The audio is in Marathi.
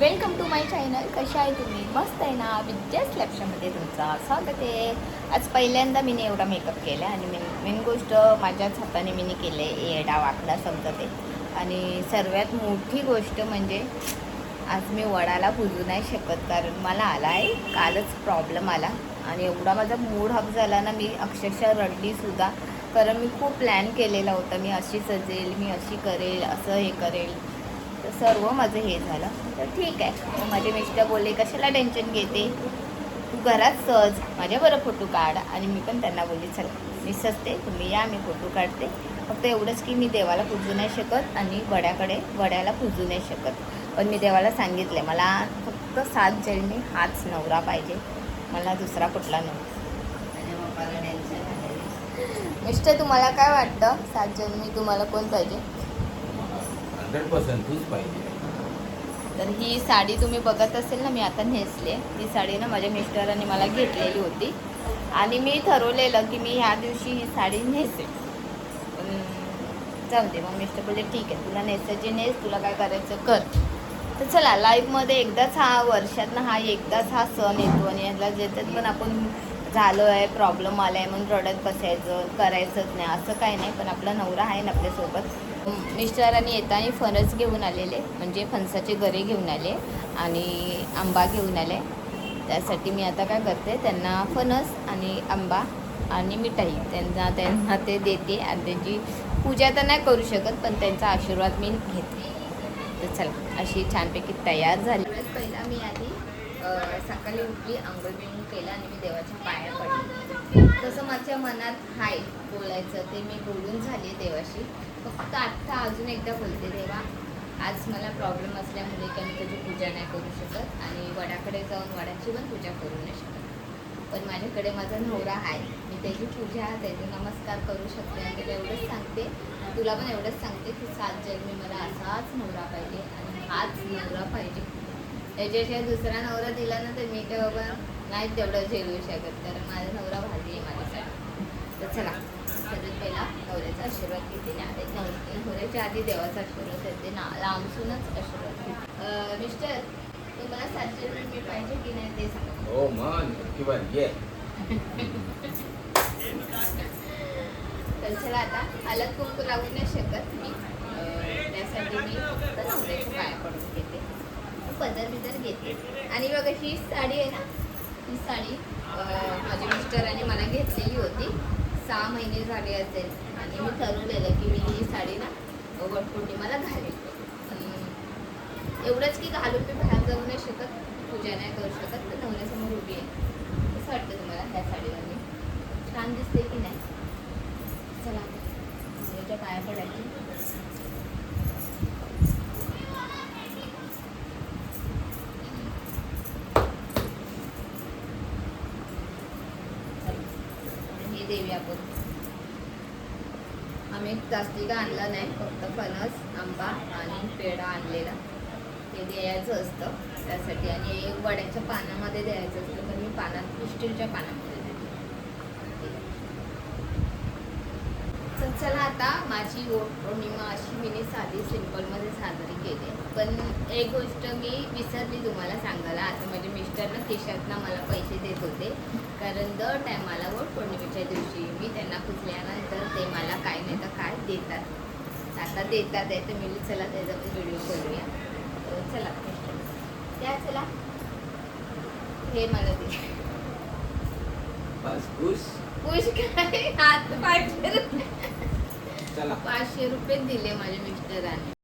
वेलकम टू माय चॅनल कशा आहे तुम्ही? मस्त आहे ना? विद्यास लक्षामध्ये तुमचा स्वागत आहे. आज पहिल्यांदा मी एवढा मेकअप केला आणि मेन मेन गोष्ट माझ्याच हाताने मी केलं आहे येडा वाकडा समजते आणि सर्वात मोठी गोष्ट म्हणजे आज मी वडाला पुजू नाही शकत कारण मला आला आहे कालच प्रॉब्लेम आला. आणि एवढा माझा मूड हफ झाला ना मी अक्षरशः रडलीसुद्धा कारण मी खूप प्लॅन केलेला होता. मी अशी सजेल मी अशी करेल असं हे करेल. तर सर्व माझं हे झालं. तर ठीक आहे. मग माझे मिस्टर बोलले कशाला टेन्शन घेते? तू घरात सहज माझ्याबरोबर फोटो काढ. आणि मी पण त्यांना बोलली चला मी सजते तुम्ही या मी फोटो काढते. फक्त एवढंच की मी देवाला पूजू नाही शकत आणि वड्याकडे वड्याला पूजू नाही शकत. पण मी देवाला सांगितले मला फक्त सात जणी हाच नवरा पाहिजे. मला दुसरा कुठला नव्हता मिस्टर तुम्हाला काय वाटतं? सात जन्मी तुम्हाला कोण पाहिजे? हंड्रेड पर्सेंट तूच पाहिजे. तर ही साडी तुम्ही बघत असेल ना मी आता नेसले. ही साडी ना माझ्या मिस्टरांनी मला घेतलेली होती. आणि मी ठरवलेलं की मी ह्या दिवशी ही साडी नेसेल जाऊ दे मग मिस्टर बोलले ठीक आहे तुला नेसायची नेस तुला काय करायचं कर. तर चला लाईफमध्ये एकदाच हा वर्षातनं हा एकदाच हा सण येतो आणि याला ज्याच्यात पण आपण झालो आहे प्रॉब्लेम आला आहे म्हणून रडत बसायचं करायचंच नाही असं काही नाही. पण आपला नवरा आहे ना आपल्यासोबत. मिस्टरांनी येताना फणस घेऊन आलेले म्हणजे फणसाचे गरे घेऊन आले आणि आंबा घेऊन आले. त्यासाठी मी आता काय करते त्यांना फणस आणि आंबा आणि मिठाई त्यांना त्यांना ते देते आणि त्यांची पूजा तर नाही करू शकत पण त्यांचा आशीर्वाद मी घेते. तर चला अशी छानपैकी तयार झाली. पहिला मी आधी सकाळी उठली आंघोळ बिंघोळ केलं आणि मी देवाच्या पाया पडली. तसं माझ्या मनात हाय बोलायचं ते मी बोलून झाली देवाशी. फक्त आत्ता अजून एकदा बोलते देवा आज मला प्रॉब्लेम असल्यामुळे की मी त्याची पूजा नाही करू शकत आणि वडाकडे जाऊन वडाची पण पूजा करू नाही शकत. पण माझ्याकडे माझा नवरा आहे. मी त्याची पूजा त्याचे नमस्कार करू शकते आणि त्याला एवढंच सांगते. तुला पण एवढंच सांगते की सात जन्मी मला असाच नवरा पाहिजे आणि हाच नवरा पाहिजे. त्याच्याशिवाय दुसरा नवरा दिला ना तर मी काय बाबा नाही तेवढं झेलू शकत. कारण माझा नवरा भाजी आहे माझ्यासाठी. तर चला सगळ्यात पहिला नवऱ्याचा आशीर्वाद घेते. ना नवऱ्याच्या आधी देवाचा आशीर्वाद घेते. ना लांबसूनच आशीर्वाद घेते. मिस्टर तुम्हाला सात जन्मी पाहिजे की नाही ते सांगा. हो मन किंवा ये. तर चला आता हलत कुंकू लागू नाही शकत मी. अं, त्यासाठी मी फक्त नवऱ्याच्या पाया पडून घेते. पदर बिदर घेते. आणि बघा ही साडी आहे ना ही साडी अं, माझ्या मिस्टरांनी मला घेतलेली होती. सहा महिने झाले असेल. आणि मी ठरवलेलं की मी ही साडी ना वटपौर्णिमाला घालेल एवढंच की घालून मी बाहेर जाऊ नाही शकत पूजा नाही करू शकत तर नवऱ्यासमोर उभी आहे. असं वाटतं तुम्हाला ह्या साडीवर मी छान दिसते की नाही? चला नवऱ्याच्या पाया पडायची. हे देवी आपण. आम्ही जास्ती काय आणलं नाही फक्त फणस आंबा आणि पेढा आणलेला. ते द्यायचं असतं. त्यासाठी आणि वड्याच्या पानामध्ये द्यायचं असतं तर मी पानात स्टीलच्या पानामध्ये देते. चला आता माझी वोट पौर्णिमा अशी मी साधी सिम्पलमध्ये साजरी केली. पण एक गोष्ट मी विसरली तुम्हाला सांगायला. आता माझे मिस्टरनं खिशातनं मला पैसे देत होते. कारण दर टायमाला वोट पौर्णिमेच्या दिवशी मी त्यांना पुजल्यानंतर ते मला काय नाही तर काय देतात. आता देतात आहे तर मी चला त्याचा पण व्हिडिओ करूया तर चला मिस्टर द्या चला हे मला दे. खुश काय? हात पाचशे रुपये चला. पाचशे रुपये दिले माझ्या मिस्टरांनी.